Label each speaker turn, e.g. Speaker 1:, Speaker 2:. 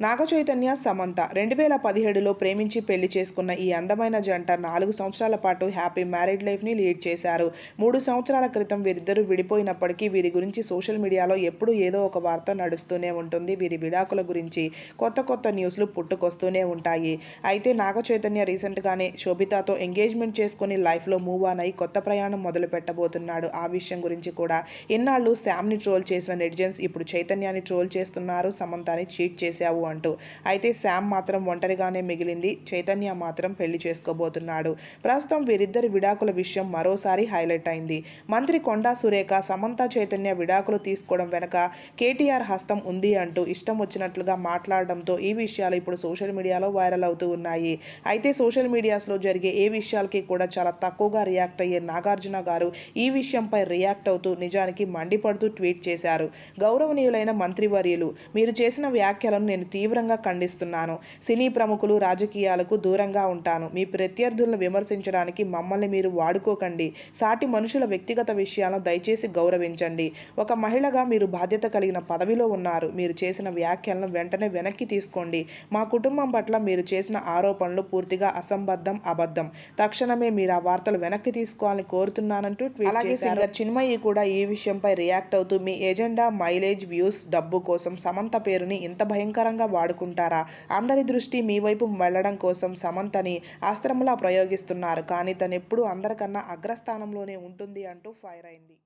Speaker 1: నాగచైతన్య సమంత రెండు వేల పదిహేడులో ప్రేమించి పెళ్ళి చేసుకున్న ఈ అందమైన జంట నాలుగు సంవత్సరాల పాటు హ్యాపీ మ్యారీడ్ లైఫ్ని లీడ్ చేశారు. మూడు సంవత్సరాల క్రితం వీరిద్దరూ విడిపోయినప్పటికీ వీరి గురించి సోషల్ మీడియాలో ఎప్పుడూ ఏదో ఒక వార్త నడుస్తూనే ఉంటుంది. వీరి విడాకుల గురించి కొత్త కొత్త న్యూస్లు పుట్టుకొస్తూనే ఉంటాయి. అయితే నాగచైతన్య రీసెంట్గానే శోభితాతో ఎంగేజ్మెంట్ చేసుకుని లైఫ్లో మూవ్ ఆన్ అయి కొత్త ప్రయాణం మొదలు పెట్టబోతున్నాడు. ఆ విషయం గురించి కూడా ఇన్నాళ్ళు శామ్ని ట్రోల్ చేసిన నెటిజన్స్ ఇప్పుడు చైతన్యాన్ని ట్రోల్ చేస్తున్నారు. సమంతాని చీట్ చేశావు అంటూ. అయితే శామ్ మాత్రం ఒంటరిగానే మిగిలింది. చైతన్య మాత్రం పెళ్ళి చేసుకోబోతున్నాడు. ప్రస్తుతం వీరిద్దరి విడాకుల విషయం మరోసారి హైలైట్ అయింది. మంత్రి కొండా సురేఖ సమంత చైతన్య విడాకులు తీసుకోవడం వెనక కేటీఆర్ హస్తం ఉంది అంటూ ఇష్టం వచ్చినట్లుగా మాట్లాడడంతో ఈ విషయాలు ఇప్పుడు సోషల్ మీడియాలో వైరల్ అవుతూ ఉన్నాయి. అయితే సోషల్ మీడియాస్లో జరిగే ఏ విషయాలకి కూడా చాలా తక్కువగా రియాక్ట్ అయ్యే నాగార్జున గారు ఈ విషయంపై రియాక్ట్ అవుతూ నిజానికి మండిపడుతూ ట్వీట్ చేశారు. గౌరవనీయులైన మంత్రివర్యులు మీరు చేసిన వ్యాఖ్యలను నేను తీవ్రంగా ఖండిస్తున్నాను. సినీ ప్రముఖులు రాజకీయాలకు దూరంగా ఉంటాను. మీ ప్రత్యర్థులను విమర్శించడానికి మమ్మల్ని మీరు వాడుకోకండి. సాటి మనుషుల వ్యక్తిగత విషయాలను దయచేసి గౌరవించండి. ఒక మహిళగా మీరు బాధ్యత కలిగిన పదవిలో ఉన్నారు. మీరు చేసిన వ్యాఖ్యలను వెంటనే వెనక్కి తీసుకోండి. మా కుటుంబం పట్ల మీరు చేసిన ఆరోపణలు పూర్తిగా అసంబద్ధం అబద్ధం. తక్షణమే మీరు ఆ వార్తలు వెనక్కి తీసుకోవాలని కోరుతున్నానంటూ ట్వీట్ చేశారు. సింగర్ చిన్మయి కూడా ఈ విషయంపై రియాక్ట్ అవుతూ మీ ఎజెండా మైలేజ్ వ్యూస్ డబ్బు కోసం సమంత పేరుని ఇంత భయంకరంగా వాడుకుంటారా? అందరి దృష్టి మీ వైపు వెళ్ళడం కోసం సమంతని అస్త్రంలా ప్రయోగిస్తున్నారు. కానీ తనెప్పుడు అందరికన్నా అగ్రస్థానంలోనే ఉంటుంది అంటూ ఫైర్ అయింది.